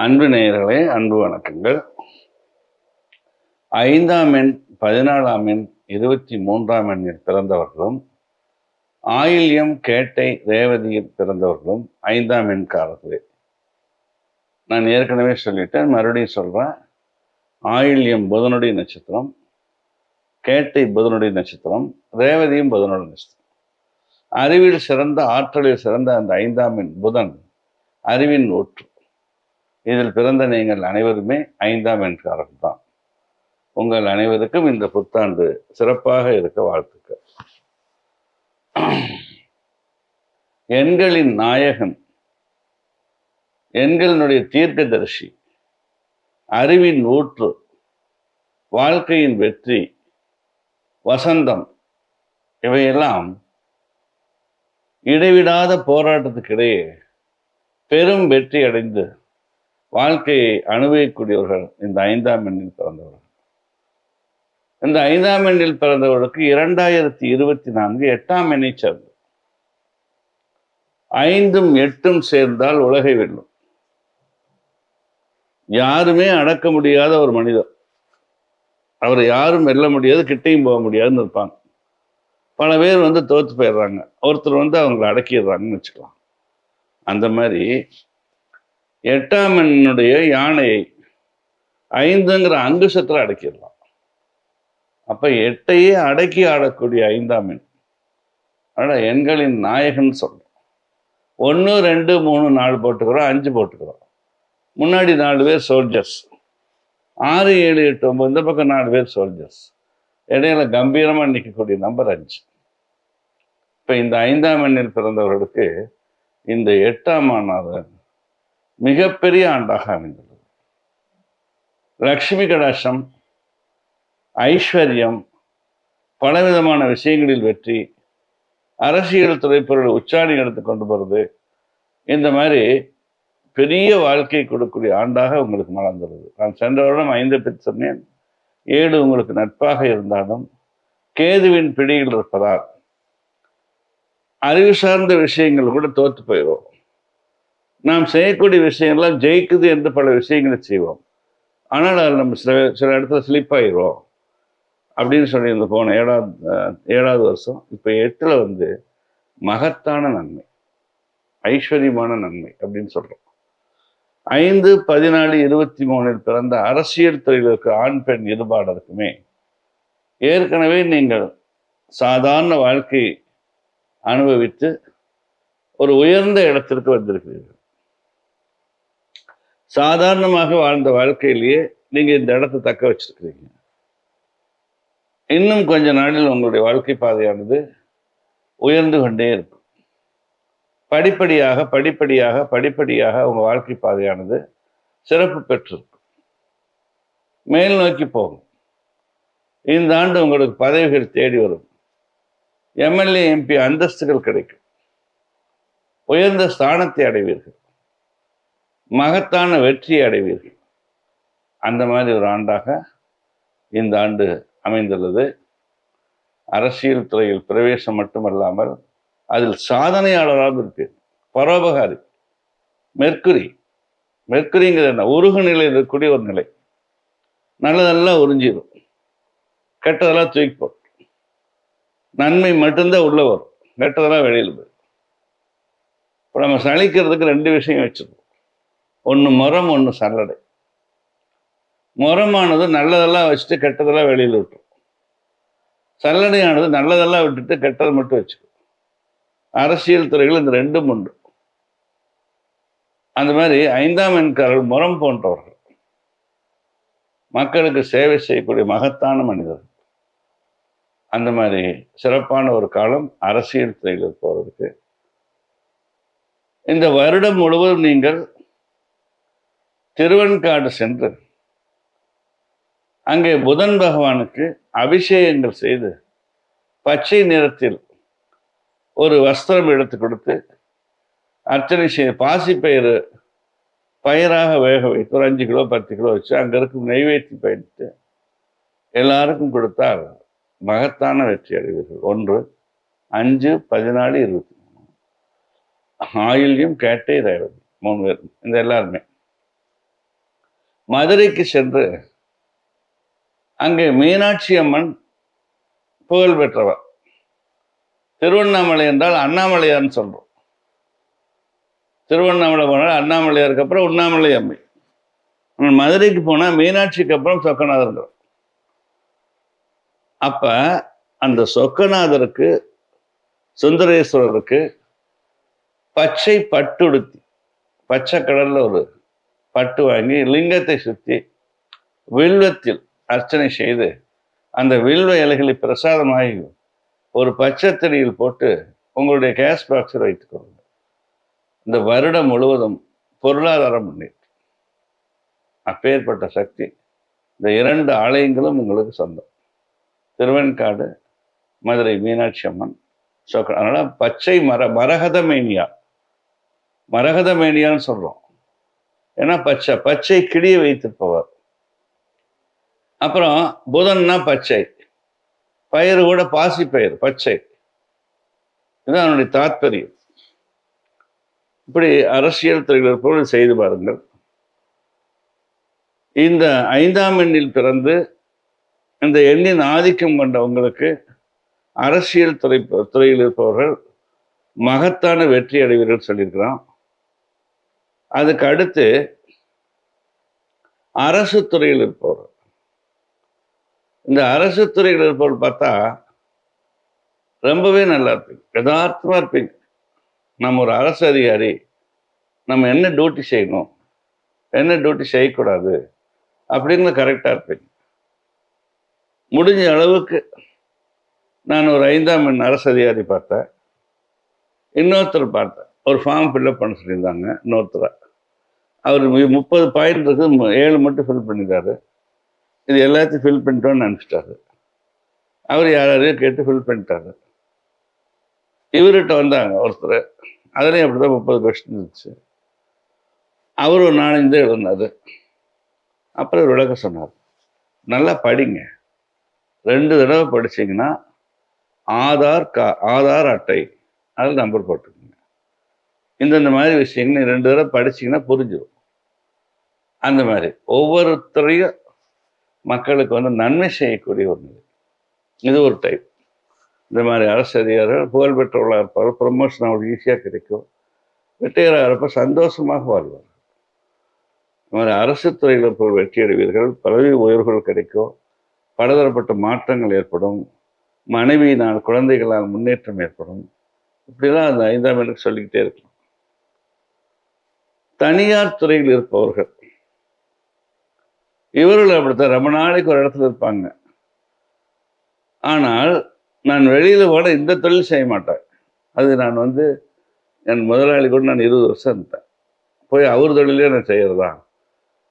அன்பு நேயர்களே அன்பு வணக்கங்கள். ஐந்தாம் எண் பதினாலாம் எண் இருபத்தி மூன்றாம் எண்ணில் பிறந்தவர்களும் ஆயில்யம் கேட்டை ரேவதியில் பிறந்தவர்களும் ஐந்தாம் எண்காரர்களே நான் ஏற்கனவே சொல்லிட்டேன் மறுபடியும் சொல்கிறேன் ஆயில்யம் புதனுடைய நட்சத்திரம் கேட்டை புதனுடைய நட்சத்திரம் ரேவதியும் புதனுடைய நட்சத்திரம். அறிவில் சிறந்த ஆற்றலில் சிறந்த அந்த ஐந்தாம் எண் புதன் அறிவின் ஒற்று இதில் பிறந்த நீங்கள் அனைவருமே ஐந்தாம் எண்காரர்கள் தான் உங்கள் அனைவருக்கும் இந்த புத்தாண்டு சிறப்பாக இருக்க வாழ்த்துக்கள். எண்களின் நாயகன் எண்களினுடைய தீர்க்கதரிசி அறிவின் ஊற்று வாழ்க்கையின் வெற்றி வசந்தம் இவையெல்லாம் இடைவிடாத போராட்டத்துக்கிடையே பெரும் வெற்றி அடைந்து வாழ்க்கையை அனுபவிக்கக்கூடியவர்கள் இந்த ஐந்தாம் எண்ணில் பிறந்தவர்கள். இந்த ஐந்தாம் எண்ணில் பிறந்தவர்களுக்கு இரண்டாயிரத்தி இருபத்தி நான்கு எட்டாம் எண்ணை சேர்ந்தது ஐந்தும் எட்டும் சேர்ந்தால் உலகை வெல்லும். யாருமே அடக்க முடியாத ஒரு மனிதர். அவரை யாரும் வெல்ல முடியாது கிட்டையும் போக முடியாதுன்னு இருப்பாங்க. பல பேர் வந்து தோத்து போயிடுறாங்க. ஒருத்தர் வந்து அவங்களை அடக்கிடுறாங்கன்னு வச்சுக்கலாம். அந்த மாதிரி எட்டாம் எண்ணுடைய யானையை ஐந்துங்கிற அங்குசத்தில் அடக்கிடலாம். அப்போ எட்டையே அடக்கி ஆடக்கூடிய ஐந்தாம் எண். ஆனால் எண்களின் நாயகன் சொல்கிறோம் ஒன்று ரெண்டு மூணு நாலு போட்டுக்கிறோம் அஞ்சு போட்டுக்கிறோம். முன்னாடி நாலு பேர் சோல்ஜர்ஸ் ஆறு ஏழு எட்டு ஒம்பது இந்த பக்கம் நாலு பேர் சோல்ஜர்ஸ் இடையில கம்பீரமாக நிற்கக்கூடிய நம்பர் அஞ்சு. இப்போ இந்த ஐந்தாம் எண்ணில் பிறந்தவர்களுக்கு இந்த எட்டாம் ஆண்டாக மிகப்பெரிய ஆண்டாக அமைந்துள்ளது. லக்ஷ்மி கடாசம் ஐஸ்வர்யம் பலவிதமான விஷயங்களில் வெற்றி அரசியல் துறைப்பொருள் உச்சாணி எடுத்து கொண்டு போகிறது இந்த மாதிரி பெரிய வாழ்க்கை கொடுக்கக்கூடிய ஆண்டாக உங்களுக்கு மலர்ந்துள்ளது. நான் சென்ற வருடம் ஐந்து பேர் சொன்னேன் ஏழு உங்களுக்கு நட்பாக இருந்தாலும் கேதுவின் பிடியில் இருப்பதால் அறிவு சார்ந்த விஷயங்கள் கூட தோற்று போயிடும் நாம் செய்யக்கூடிய விஷயங்கள்லாம் ஜெயிக்குது என்று பல விஷயங்களை செய்வோம். ஆனால் அதில் நம்ம சில சில இடத்துல ஸ்லிப் ஆயிடுவோம் அப்படின்னு சொல்லியிருந்த போன ஏழாவது ஏழாவது வருஷம் இப்போ எட்டில் வந்து மகத்தான நன்மை. ஐஸ்வர்யமான நன்மை அப்படின்னு சொல்கிறோம் ஐந்து பதினாலு இருபத்தி மூணில் பிறந்த அரசியல் தொழிலுக்கு ஆண் பெண் இருபாடருக்குமே ஏற்கனவே நீங்கள் சாதாரண வாழ்க்கை அனுபவித்து ஒரு உயர்ந்த இடத்திற்கு வந்திருக்கிறீர்கள். சாதாரணமாக வாழ்ந்த வாழ்க்கையிலேயே நீங்கள் இந்த இடத்தை தக்க வச்சிருக்கிறீங்க. இன்னும் கொஞ்ச நாளில் உங்களுடைய வாழ்க்கை பாதையானது உயர்ந்து கொண்டே இருக்கும். படிப்படியாக படிப்படியாக படிப்படியாக உங்கள் வாழ்க்கை பாதையானது சிறப்பு பெற்றிருக்கும். மேல் நோக்கி போகும். இந்த ஆண்டு உங்களுக்கு பதவிகள் தேடி வரும். எம்எல்ஏ எம்பி அந்தஸ்துகள் கிடைக்கும். உயர்ந்த ஸ்தானத்தை அடைவீர்கள். மகத்தான வெற்றியை அடைவீர்கள். அந்த மாதிரி ஒரு ஆண்டாக இந்த ஆண்டு அமைந்துள்ளது. அரசியல் துறையில் பிரவேசம் மட்டுமல்லாமல் அதில் சாதனையாளராக இருப்பீர் பரோபகாரி மெர்க்குரி மெர்க்குரிங்கிறது என்ன உருகு நிலையில் இருக்கக்கூடிய ஒரு நிலை. நல்லதெல்லாம் உறிஞ்சிடும் கெட்டதெல்லாம் தூக்கி போடும். நன்மை மட்டும்தான் உள்ளே வரும். கெட்டதெல்லாம் வெளியில் போயிடும். இப்போ நம்ம சளிக்கிறதுக்கு ரெண்டு விஷயம் வச்சுருக்கோம். ஒன்று முறம் ஒன்று சல்லடை. முறமானது நல்லதெல்லாம் வச்சுட்டு கெட்டதெல்லாம் வெளியில் விட்டுரும். சல்லடையானது நல்லதெல்லாம் விட்டுட்டு கெட்டதை மட்டும் வச்சுக்கும். அரசியல் துறைகள் இந்த ரெண்டும் உண்டு. அந்த மாதிரி ஐந்தாம் எண்காரர்கள் முரம் போன்றவர்கள். மக்களுக்கு சேவை செய்யக்கூடிய மகத்தான மனிதர்கள். அந்த மாதிரி சிறப்பான ஒரு காலம் அரசியல் துறையில் போறதுக்கு. இந்த வருடம் முழுவதும் நீங்கள் திருவெண்காடு சென்று அங்கே புதன் பகவானுக்கு அபிஷேகங்கள் செய்து பச்சை நிறத்தில் ஒரு வஸ்திரம் எடுத்து கொடுத்து அர்ச்சனை செய்ய பாசிப்பயிறு பயிராக வேக வைத்து ஒரு அஞ்சு கிலோ பத்து கிலோ வச்சு அங்கே இருக்கும் நெய்வேத்தி பயணித்து எல்லாருக்கும் கொடுத்தால் மகத்தான வெற்றி அடைவீர்கள். ஒன்று அஞ்சு பதினாலு இருபத்தி மூணு. ஆயில்யம் கேட்டே ரேவதி மூணு பேர் இந்த எல்லாருமே. மதுரைக்கு சென்று அங்கே மீனாட்சி அம்மன் புகழ் பெற்றவர். திருவண்ணாமலை என்றால் அண்ணாமலையார்னு சொல்றோம். திருவண்ணாமலை போனால் அண்ணாமலையாருக்கு அப்புறம் உண்ணாமலை அம்மை. மதுரைக்கு போனால் மீனாட்சிக்கு அப்புறம் சொக்கநாதர் அப்ப அந்த சொக்கநாதருக்கு சுந்தரேஸ்வரருக்கு பச்சை பட்டுடுத்தி பச்சை கடல்ல ஒரு பட்டு வாங்கி லிங்கத்தை சுற்றி வில்வத்தில் அர்ச்சனை செய்து அந்த வில்வ இலைகளை பிரசாதமாகி ஒரு பச்சத்தடியில் போட்டு உங்களுடைய கேஷ் பாக்ஸில் வைத்துக் கொள்ளுங்கள். இந்த வருடம் முழுவதும் பொருளாதாரம் முன்னேற்றம். அப்பேற்பட்ட சக்தி இந்த இரண்டு ஆலயங்களும் உங்களுக்கு சொந்தம். திருவெண்காடு மதுரை மீனாட்சி அம்மன் சொக்க அதனால் பச்சை மர மரகதமேனியா. மரகதமேனியான்னு சொல்கிறோம் ஏன்னா பச்சை பச்சை கிளிய வைத்திருப்பவர். அப்புறம் புதன்னா பச்சை. பயிர் கூட பாசி பயிர் பச்சை. இதுதான் அவனுடைய தாத்பரியம். இப்படி அரசியல் துறையில் இருப்பவர்கள் செய்து பாருங்கள். இந்த ஐந்தாம் எண்ணில் பிறந்து இந்த எண்ணின் ஆதிக்கம் கொண்டவங்களுக்கு அரசியல் துறை துறையில் இருப்பவர்கள் மகத்தான வெற்றி அடைவீர்கள் சொல்லியிருக்கிறான். அதுக்கு அடுத்து அரசு துறையில் இருப்பவர். இந்த அரசு துறையில் இருப்பவர் பார்த்தா ரொம்பவே நல்லா இருப்பீங்க. யதார்த்தமாக இருப்பீங்க. நம்ம ஒரு அரசு அதிகாரி நம்ம என்ன டியூட்டி செய்யணும் என்ன டியூட்டி செய்யக்கூடாது அப்படின்னு கரெக்டாக இருப்பீங்க. முடிஞ்ச அளவுக்கு நான் ஒரு ஐந்தாம் எண் அரசு அதிகாரி பார்த்தேன். இன்னொருத்தர் பார்த்தேன். ஒரு ஃபார்ம் ஃபில்லப் பண்ண சொல்லியிருந்தாங்க. இன்னொருத்தரை. அவர் முப்பது பாயிண்ட் இருக்குது ஏழு மட்டும் ஃபில் பண்ணிட்டாரு. இது எல்லாத்தையும் ஃபில் பண்ணிட்டோன்னு நினச்சிட்டாரு. அவர் யாரையும் கேட்டு ஃபில் பண்ணிட்டாரு. இவர்கிட்ட வந்தாங்க ஒருத்தர். அதுலேயும் அப்படி தான் முப்பது கொஸ்டின் இருந்துச்சு. அவர் ஒரு நாலஞ்சு எழுந்தார் அப்புறம் ஒரு விளக்கம் சொன்னார். நல்லா படிங்க. ரெண்டு தடவை படிச்சீங்கன்னா ஆதார் கா ஆதார் அட்டை அதில் நம்பர் போட்டுங்க இந்தந்த மாதிரி விஷயங்கள் ரெண்டு தடவை படிச்சிங்கன்னா புரிஞ்சிடும் அந்த மாதிரி. ஒவ்வொருத்தரையும் மக்களுக்கு வந்து நன்மை செய்யக்கூடிய ஒரு நிலை. இது ஒரு டைப் இந்த மாதிரி அரசு அதிகாரிகள் புகழ்பெற்றவர்களாக இருப்பார்கள் ப்ரொமோஷன் அவங்களுக்கு ஈஸியாக கிடைக்கும். வெற்றிகராக இருப்ப சந்தோஷமாக வாழ்வார் இந்த மாதிரி அரசு துறையில் இருப்பவர்கள் வெற்றி அடைவீர்கள் பதவி உயர்வுகள் கிடைக்கும் பலதரப்பட்ட மாற்றங்கள் ஏற்படும் மனைவியினால் குழந்தைகளால் முன்னேற்றம் ஏற்படும். இப்படிலாம் அந்த ஐந்தாம் எனக்கு சொல்லிக்கிட்டே இருக்கலாம். தனியார் துறையில் இருப்பவர்கள். இவர்கள் அப்படித்தான். ரொம்ப நாளைக்கு ஒரு இடத்துல இருப்பாங்க. ஆனால் நான் வெளியில் கூட இந்த தொழில் செய்ய மாட்டேன் அது நான் வந்து என் முதலாளி கூட நான் இருபது வருஷம் இருந்தேன். போய் அவர் தொழிலே நான் செய்கிறதா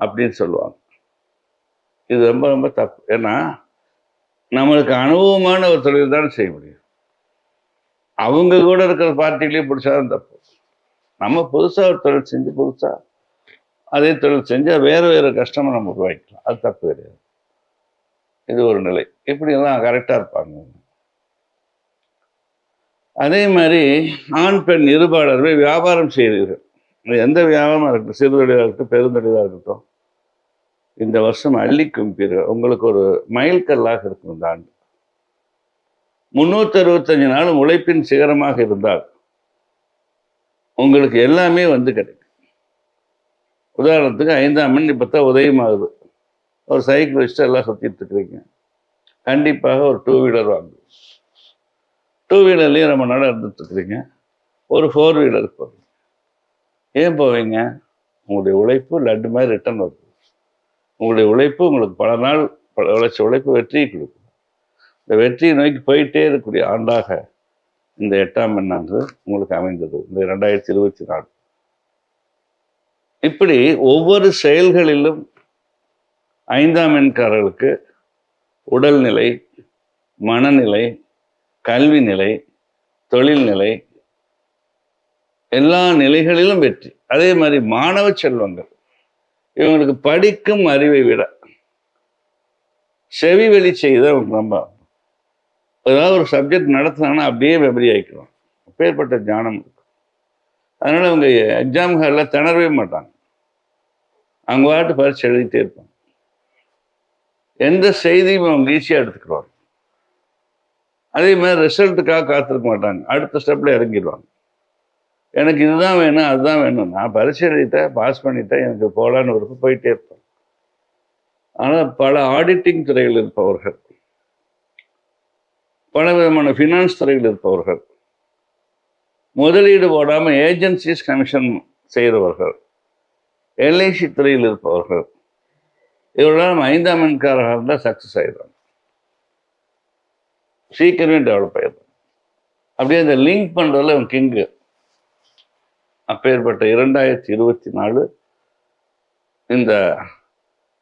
அப்படின்னு சொல்லுவாங்க. இது ரொம்ப ரொம்ப தப்பு. ஏன்னா நம்மளுக்கு அனுபவமான ஒரு தொழில் தானே செய்ய முடியும். அவங்க கூட இருக்கிற பார்ட்டிலேயே பிடிச்சாதான் தப்பு. நம்ம புதுசாக ஒரு தொழில் செஞ்சு புதுசாக அதே தொழில் செஞ்சால் வேறு வேறு கஷ்டமாக நம்ம உருவாக்கலாம் அது தப்பு கிடையாது. இது ஒரு நிலை. இப்படி எல்லாம் இருப்பாங்க. அதே மாதிரி ஆண் பெண் இருபாளர்கள் வியாபாரம் செய்கிறீர்கள். எந்த வியாபாரமாக இருக்கட்டும் சிறுதொழிலாக இருக்கட்டும் பெருந்தொழிலாக இருக்கட்டும் இந்த வருஷம் அள்ளி கும்பிடுங்க உங்களுக்கு ஒரு மைல்கல்லாக இருக்கும் இந்த ஆண்டு. முந்நூற்றி அறுபத்தஞ்சு நாள் உழைப்பின் சிகரமாக இருந்தால் உங்களுக்கு எல்லாமே வந்து கிடைக்கும். உதாரணத்துக்கு ஐந்தாம் மணி இப்போ தான் உதயமாகுது. ஒரு சைக்கிள் வச்சுட்டு எல்லாம் சுற்றிட்டு இருக்கிறீங்க கண்டிப்பாக ஒரு டூ வீலர் வாங்க. டூ வீலர்லேயும் ரொம்ப நாளாக இருந்துட்டு இருக்கிறீங்க ஒரு ஃபோர் வீலர் போவீங்க ஏன் போவீங்க? உங்களுடைய உழைப்பு லட்டு மாதிரி ரிட்டர்ன் வருது. உங்களுடைய உழைப்பு உங்களுக்கு பல நாள் பல உழைச்ச உழைப்பு வெற்றியை கொடுக்கும். இந்த வெற்றியை நோக்கி போயிட்டே இருக்கக்கூடிய ஆண்டாக இந்த எட்டாம் எண்ணானது உங்களுக்கு அமைந்தது. இந்த ரெண்டாயிரத்தி இருபத்தி நாலு. இப்படி ஒவ்வொரு செயல்களிலும் ஐந்தாம் எண்காரர்களுக்கு உடல்நிலை மனநிலை கல்வி நிலை தொழில்நிலை எல்லா நிலைகளிலும் வெற்றி. அதே மாதிரி மாணவ செல்வங்கள். இவங்களுக்கு படிக்கும் அறிவை விட செவி வெளி செய்த ரொம்ப ஏதாவது ஒரு சப்ஜெக்ட் நடத்தினாங்கன்னா அப்படியே மெமரி ஆகிக்கிறோம் அப்பேற்பட்ட ஞானம் இருக்கும். அதனால அவங்க எக்ஸாம் ஹாலில் திணறவே மாட்டாங்க. அவங்க பாட்டு பரிசு எழுதிட்டே இருப்பாங்க. எந்த செய்தியும் அவங்க ஈஸியாக எடுத்துக்கிறாங்க அதே மாதிரி ரிசல்ட்டுக்காக காத்திருக்க மாட்டாங்க. அடுத்த ஸ்டெப்பில் இறங்கிடுவாங்க எனக்கு இதுதான் வேணும் அதுதான் வேணும். நான் பரிசு எழுதிட்டேன் பாஸ் பண்ணிட்டேன் எனக்கு போகலான்னு ஒரு போயிட்டே இருப்பேன் ஆனால் பல ஆடிட்டிங் துறையில் இருப்பவர்கள் பல விதமான ஃபினான்ஸ் துறையில் இருப்பவர்கள். முதலீடு போடாமல் ஏஜென்சிஸ் கமிஷன் செய்கிறவர்கள் எல்ஐசி துறையில் இருப்பவர்கள். இவர்களெல்லாம் ஐந்தாம் எண்காரராக இருந்தால் சக்ஸஸ் ஆகிடும் சீக்கிரமே டெவலப் ஆகிடும் அப்படியே அந்த லிங்க் பண்ணுறதுல இவன் கிங்கு அப்பேற்பட்ட இரண்டாயிரத்தி இருபத்தி நாலு இந்த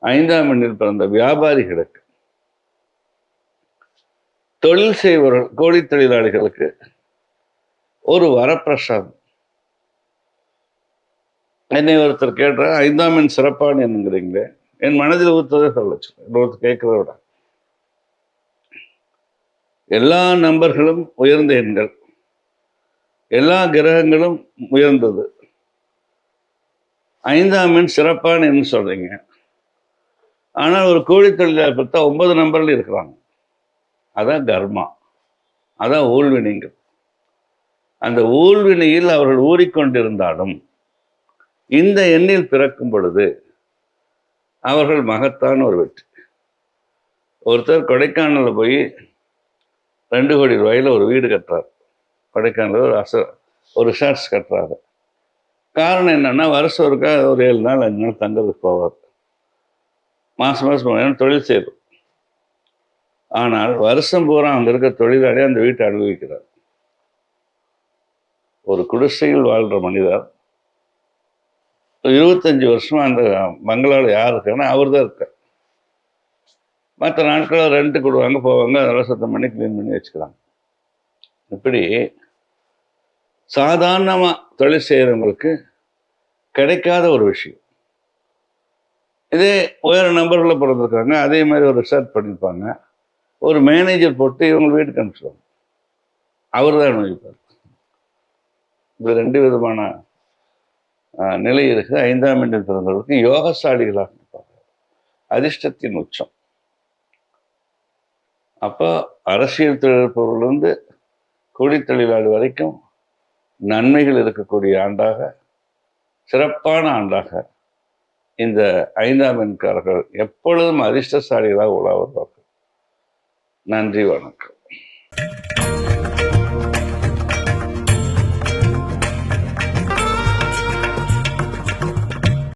ஐந்தாம் எண்ணில் பிறந்த வியாபாரிகளுக்கு தொழில் செய்பவர்கள் கோழி தொழிலாளிகளுக்கு ஒரு வரப்பிரசாதம். என்னை ஒருத்தர் கேட்டார் ஐந்தாம் எண் சிறப்பான எண்ணுங்கிறீங்களே. என் மனதில் ஊத்ததை சொல்ல ஒருத்தர் கேட்கிறத விட எல்லா நம்பர்களும் உயர்ந்த எண்கள். எல்லா கிரகங்களும் உயர்ந்தது. ஐந்தாம் எண் சிறப்பான எண் சொல்றீங்க. ஆனால் ஒரு கோழி தொழிலாளர் பார்த்தா ஒன்பது நம்பர்ல இருக்கிறாங்க. அதான் கர்மா அதான் ஊழ்வினைங்கள் அந்த ஊழ்வினையில் அவர்கள் ஊறிக்கொண்டிருந்தாலும் இந்த எண்ணில் பிறக்கும் பொழுது அவர்கள் மகத்தான ஒரு வெற்றி. ஒருத்தர் கொடைக்கானலில் போய் ரெண்டு கோடி ரூபாயில் ஒரு வீடு கட்டுறார். கொடைக்கானலில் ஒரு அச ஒரு ரிசார்ட்ஸ் கட்டுறாரு. காரணம் என்னென்னா வருஷம் ஒருக்கா ஒரு ஏழு நாள் அஞ்சு நாள் தங்கிறதுக்கு போவார். மாதம் மாதம் போனால் தொழில் செய்யும் ஆனால் வருஷம் பூரா அங்கே இருக்க தொழிலாளி அந்த வீட்டை அனுபவிக்கிறார். ஒரு குடிசையில் வாழ்கிற மனிதர். இருபத்தஞ்சி வருஷமா அந்த பங்களாவில் யார் இருக்காங்கன்னா அவர் தான் இருக்கார். மற்ற நாட்களில் ரெண்ட்டு கொடுவாங்க போவாங்க அதெல்லாம் சுத்தம் பண்ணி க்ளீன் பண்ணி வச்சுக்கிறாங்க. இப்படி சாதாரணமாக தொழில் செய்கிறவங்களுக்கு கிடைக்காத ஒரு விஷயம். இதே உயர நம்பர்களில் பிறந்திருக்காங்க அதே மாதிரி ஒரு ரிசர்ச் பண்ணியிருப்பாங்க. ஒரு மேனேஜர் போட்டு இவங்க வீட்டுக்கு அனுப்பிச்சிடுவாங்க அவர் தான் அனுபவிப்பார் இது ரெண்டு விதமான நிலை இருக்கு. ஐந்தாம் எண்ணில் பிறந்தவர்களுக்கு யோகசாலிகளாக இருப்பாங்க. அதிர்ஷ்டத்தின் உச்சம். அப்போ அரசியல் தொழிலிருந்து கூலி தொழிலாளி வரைக்கும் நன்மைகள் இருக்கக்கூடிய ஆண்டாக சிறப்பான ஆண்டாக இந்த ஐந்தாம் எண்காரர்கள் எப்பொழுதும் அதிர்ஷ்டசாலிகளாக உலா வருவார்கள் நன்றி வணக்கம்